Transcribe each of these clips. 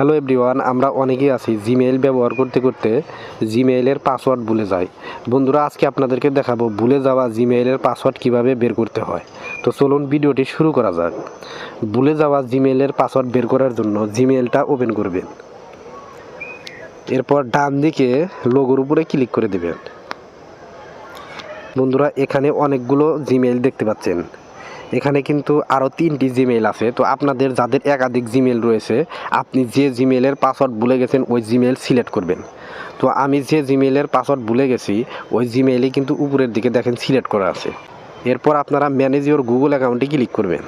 Hello everyone, আমরা অনেকেই আছি জিমেইল ব্যবহার করতে করতে জিমেইলের পাসওয়ার্ড ভুলে যাই। বন্ধুরা, আজকে আপনাদেরকে দেখাবো ভুলে যাওয়া জিমেইলের পাসওয়ার্ড কীভাবে বের করতে হয়। তো চলুন ভিডিওটি শুরু করা যাক। ভুলে যাওয়া জিমেইলের পাসওয়ার্ড বের করার জন্য জিমেইলটা ওপেন করবেন। এরপর ডান দিকে লোগোর উপরে ক্লিক করে দেবেন। বন্ধুরা, এখানে অনেকগুলো জিমেইল দেখতে পাচ্ছেন। এখানে কিন্তু আরও তিনটি জিমেল আছে। তো আপনাদের যাদের একাধিক জিমেল রয়েছে, আপনি যে জিমেলের পাসওয়ার্ড ভুলে গেছেন, ওই জিমেল সিলেক্ট করবেন। তো আমি যে জিমেলের পাসওয়ার্ড ভুলে গেছি, ওই জিমেইলে কিন্তু উপরের দিকে দেখেন সিলেক্ট করা আছে। এরপর আপনারা ম্যানেজ ইওর গুগল অ্যাকাউন্টে ক্লিক করবেন।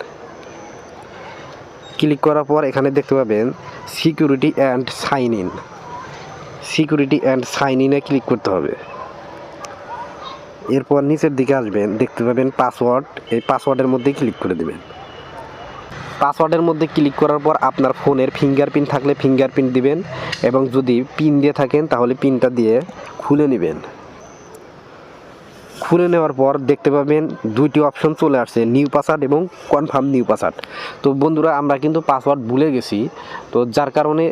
ক্লিক করার পর এখানে দেখতে পাবেন security and sign in security and sign ইনে ক্লিক করতে হবে। এরপর নিচের দিকে আসবেন, দেখতে পাবেন পাসওয়ার্ড এই পাসওয়ার্ডের মধ্যে ক্লিক করে দেবেন। পাসওয়ার্ডের মধ্যে ক্লিক করার পর আপনার ফোনের ফিঙ্গারপ্রিন্ট থাকলে ফিঙ্গারপ্রিন্ট দিবেন এবং যদি পিন দিয়ে থাকেন তাহলে পিনটা দিয়ে খুলে নেবেন। খুলে নেওয়ার পর দেখতে পাবেন দুইটি অপশন চলে আসছে নিউ পাসওয়ার্ড এবং কনফার্ম নিউ পাসওয়ার্ড তো বন্ধুরা, আমরা কিন্তু পাসওয়ার্ড ভুলে গেছি, তো যার কারণে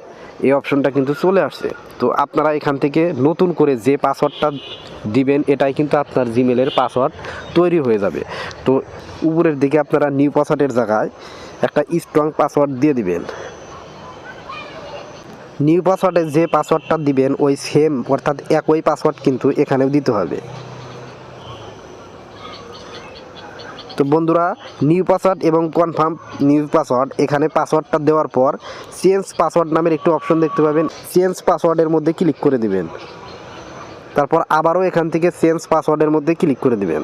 এই অপশনটা কিন্তু চলে আসছে। তো আপনারা এখান থেকে নতুন করে যে পাসওয়ার্ডটা দিবেন, এটাই কিন্তু আপনার জিমেলের পাসওয়ার্ড তৈরি হয়ে যাবে। তো উপরের দিকে আপনারা নিউ পাসওয়ার্ডের জায়গায় একটা স্ট্রং পাসওয়ার্ড দিয়ে দিবেন। নিউ পাসওয়ার্ডে যে পাসওয়ার্ডটা দিবেন, ওই সেম অর্থাৎ একই পাসওয়ার্ড কিন্তু এখানেও দিতে হবে। তো বন্ধুরা নিউ পাসওয়ার্ড এবং কনফার্ম নিউ পাসওয়ার্ড এখানে পাসওয়ার্ডটা দেওয়ার পর চেঞ্জ পাসওয়ার্ড নামের একটি অপশন দেখতে পাবেন। চেঞ্জ পাসওয়ার্ডের মধ্যে ক্লিক করে দিবেন। তারপর আবারও এখান থেকে চেঞ্জ পাসওয়ার্ডের মধ্যে ক্লিক করে দিবেন।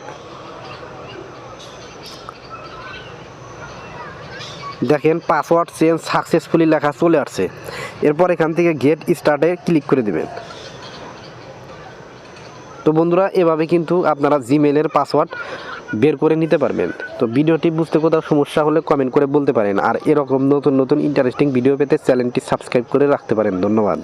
দেখেন পাসওয়ার্ড চেঞ্জ সাকসেসফুলি লেখা চলে আসছে। এরপর এখান থেকে গেট স্টার্টে ক্লিক করে দিবেন। তো বন্ধুরা, এভাবে কিন্তু আপনারা জিমেলের পাসওয়ার্ড বের করে নিতে পারবেন। তো ভিডিওটি বুঝতে কোথাও সমস্যা হলে কমেন্ট করে বলতে পারেন। আর এরকম নতুন নতুন ইন্টারেস্টিং ভিডিও পেতে চ্যানেলটি সাবস্ক্রাইব করে রাখতে পারেন। ধন্যবাদ।